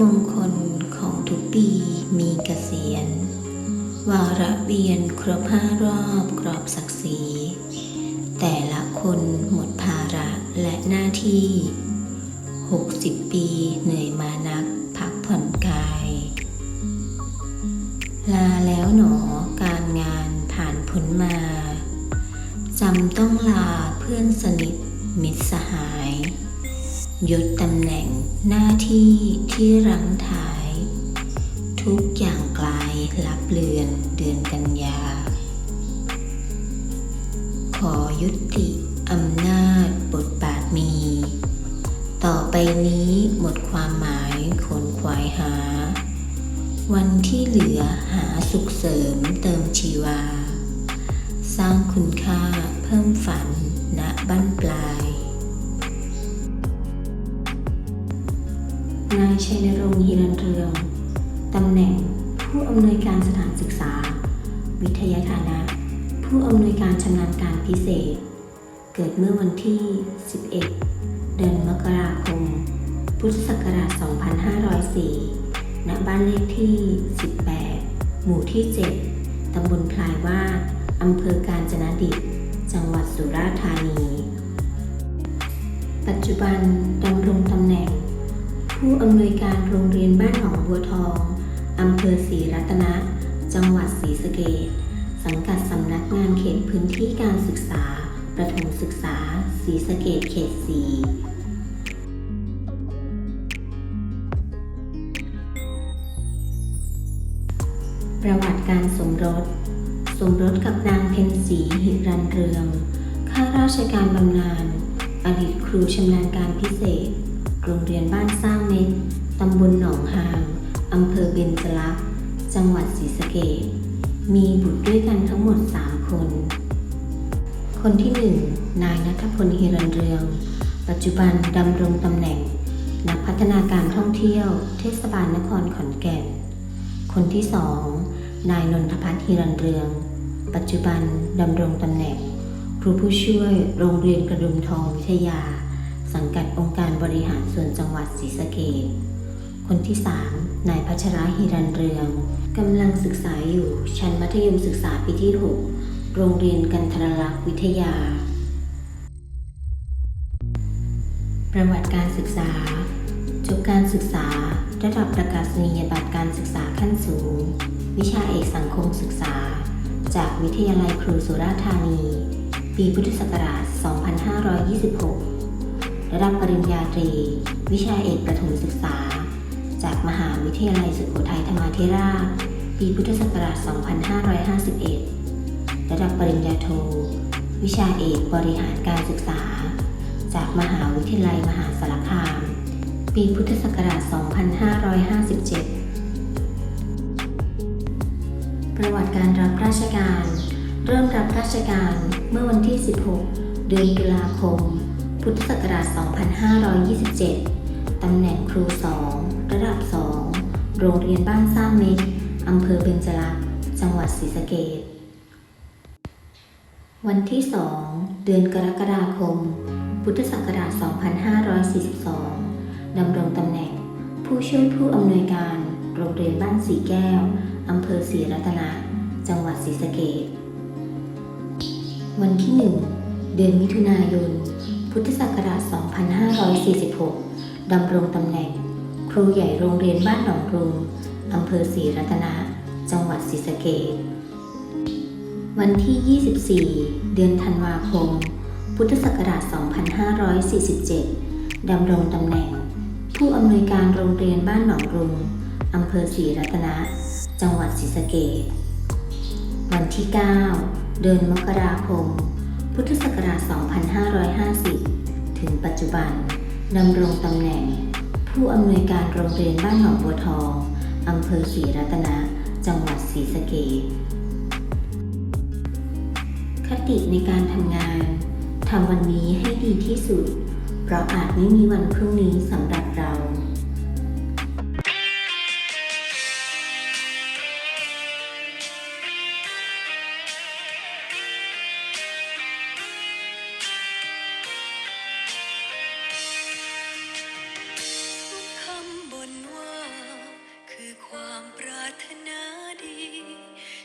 มงคลของทุกปีมีเกษียณ วาระเวียนครบห้ารอบกรอบศักดิ์ศรีแต่ละคนหมดภาระและหน้าที่ 60 ปีเหนื่อยมานักพักผ่อนกาย ลาแล้วหนอการงานผ่านพ้นมาจำต้องลาเพื่อนสนิทมิตรสหาย ยศตำแหน่งหน้าที่ที่รังถ่าย ทุกอย่างกลายลับเลือนเดือนกันยา ขอยุติอำนาจบทบาทมี ต่อไปนี้หมดความหมายขนขวายหา วันที่เหลือหาสุขเสริมเติมชีวา สร้างคุณค่าเพิ่มฝันณบ้านปลาย นายชัยนรงค์ฮิรันเรืองตำแหน่งผู้อำนวยการสถานศึกษา วิทยาฐานะ ผู้อำนวยการชำนาญการพิเศษ เกิดเมื่อวันที่ 11 เดือนมกราคม พุทธศักราช 2504 ณ บ้านเลขที่ 18 หมู่ที่ 7 ตำบลพลายว่าอำเภอกาญจนดิต จังหวัดสุราษฎร์ธานี ปัจจุบันดำรงตำแหน่ง ผู้อำนวยการโรงเรียนบ้านหนองบัวทอง อำเภอศรีรัตนะ จังหวัดศรีสะเกษสังกัดสำนักงานเขตพื้นที่การศึกษา ประถมศึกษาศรีสะเกษเขตสีประวัติการสมรส สมรสกับนางเพ็ญศรีหิรันเรือง ข้าราชการบำนาญอดีตครูชำนาญการพิเศษ โรงเรียนบ้านสร้างเม็ดตำบลหนองหางอำเภอเบญจลักษ์จังหวัดศรีสะเกษมีบุตรด้วยกันทั้งหมด 3 คน คนที่ 1 นายนัทพลฮิรันเรือง ปัจจุบันดำรงตำแหน่ง นักพัฒนาการท่องเที่ยว เทศบาลนครขอนแก่น คนที่ 2 นายนนทพัฒน์ฮิรันเรือง ปัจจุบันดำรงตำแหน่ง ครูผู้ช่วยโรงเรียนกระดุมทองวิทยา สังกัดองค์การบริหารส่วนจังหวัดศรีสะเกษคนที่ 3 นายพัชระฮิรันเรืองกำลังศึกษาอยู่ชั้นมัธยมศึกษาปีที่ 6 โรงเรียนกันทรลักษณ์วิทยา ประวัติการศึกษา จบการศึกษา ระดับประกาศนียบัตรการศึกษาขั้นสูง วิชาเอกสังคมศึกษา จากวิทยาลัยครูสุราษฎร์ธานี ปีพุทธศักราช 2526 ระดับปริญญาตรี วิชาเอกประถมศึกษา จากมหาวิทยาลัยสุโขทัยธรรมาธิราช ปีพุทธศักราช 2551 ระดับปริญญาโท วิชาเอกบริหารการศึกษา จากมหาวิทยาลัยมหาสารคาม ปีพุทธศักราช 2557 ประวัติการรับราชการ เริ่มรับราชการเมื่อวันที่ 16 เดือนตุลาคม พุทธศักราช 2527 ตำแหน่งครู 2 ระดับ 2 โรงเรียนบ้านสร้างเม็ดอำเภอเบญจลักษณ์จังหวัดศรีสะเกษวันที่ 2 เดือนกรกฎาคม พุทธศักราช 2542 ดำรงตำแหน่ง ผู้ช่วยผู้อำนวยการโรงเรียนบ้านสีแก้ว อำเภอศรีรัตนะ จังหวัดศรีสะเกษวันที่ 1 เดือนมิถุนายน พุทธศักราช 2546 ดำรงตำแหน่ง ครูใหญ่โรงเรียนบ้านหนองรุงอำเภอศรีรัตนะ จังหวัดศรีสะเกษวันที่ 24 เดือนธันวาคม พุทธศักราช 2547 ดำรงตำแหน่ง ผู้อำนวยการโรงเรียนบ้านหนองรุงอำเภอศรีรัตนะ จังหวัดศรีสะเกษวันที่ 9 เดือนมกราคม พุทธศักราช 2550 ถึงปัจจุบันดำรงตำแหน่ง ผู้อำนวยการโรงเรียนบ้านหนองบัวทองอำเภอศรีรัตนะ จังหวัดศรีสะเกษคติในการทำงานทำวันนี้ให้ดีที่สุด เพราะอาจไม่มีวันพรุ่งนี้สำหรับเราคำบนว่า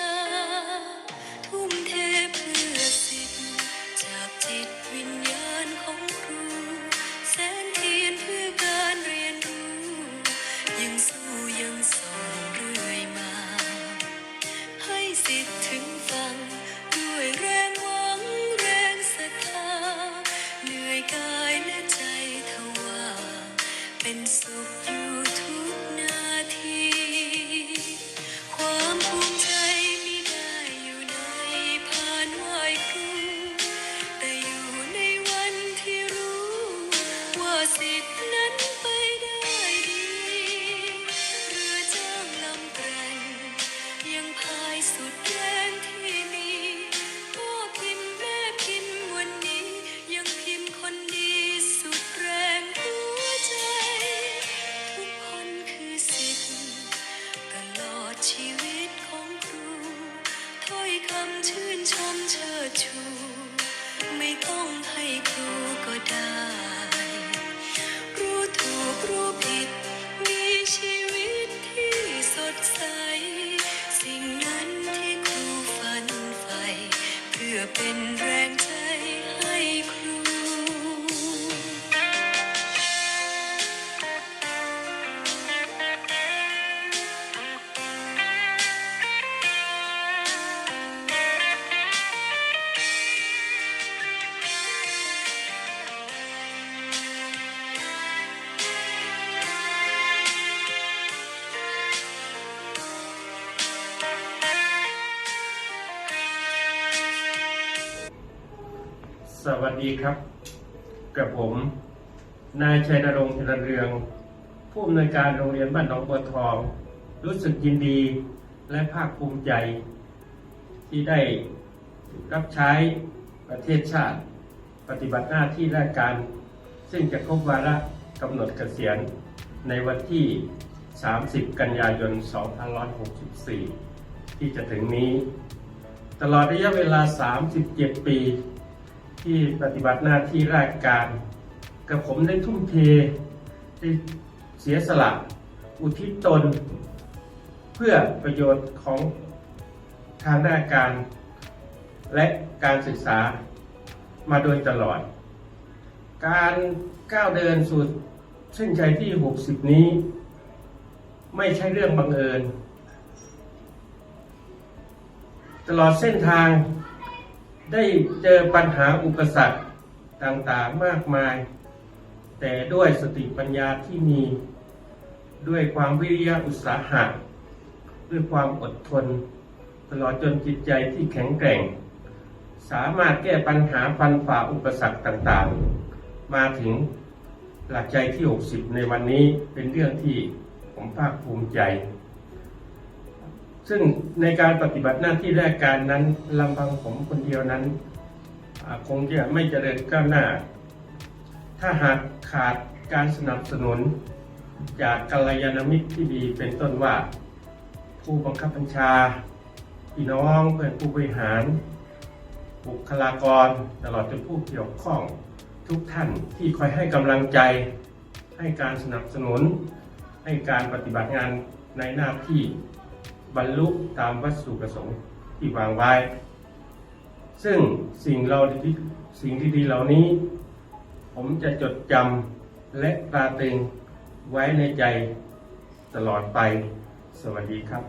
า ยังสู้ยังส่งเรื่อยมา ให้สิทธิ์ถึงฟัง สวัสดีครับ กับผม นายชัยนรงค์ธีรเรือง ผู้อำนวยการโรงเรียนบ้านหนองบัวทอง รู้สึกยินดีและภาคภูมิใจ ที่ได้รับใช้ประเทศชาติ ปฏิบัติหน้าที่ราชการ ซึ่งจะครบวาระกำหนดเกษียณในวันที่ 30 กันยายน 2564 ที่จะถึงนี้ ตลอดระยะเวลา 37 ปี ที่ปฏิบัติหน้าที่ราชการ กับผมได้ทุ่มเทได้เสียสละอุทิศตน เพื่อประโยชน์ของทางราชการ และการศึกษามาโดยตลอด การก้าวเดินสู่เส้นชัยที่ 60 นี้ ไม่ใช่เรื่องบังเอิญ ตลอดเส้นทาง ได้เจอปัญหาอุปสรรคต่างๆมากมาย แต่ด้วยสติปัญญาที่มีด้วยความวิริยะอุตสาหะด้วยความอดทน ตลอดจนจิตใจที่แข็งแกร่ง สามารถแก้ปัญหาฟันฝ่าอุปสรรคต่างๆ มาถึงหลักใจที่ 60 ในวันนี้เป็นเรื่องที่ผมภาคภูมิใจ ซึ่งในการปฏิบัติหน้าที่แรกการนั้นลำพังผมคนเดียวนั้นคงจะไม่เจริญก้าวหน้า ถ้าหากขาดการสนับสนุน จากกัลยาณมิตรที่ดีเป็นต้นว่า ผู้บังคับบัญชา พี่น้องเพื่อนผู้บริหาร บุคลากรตลอดจนผู้เกี่ยวข้องทุกท่านที่คอยให้กำลังใจ ให้การสนับสนุน ให้การปฏิบัติงานในหน้าที่ บรรลุตามวัตถุประสงค์ที่วางไว้ ซึ่งสิ่งเราดีสิ่งดีๆเหล่านี้ ผมจะจดจำและตราตรึงไว้ในใจตลอดไป สวัสดีครับ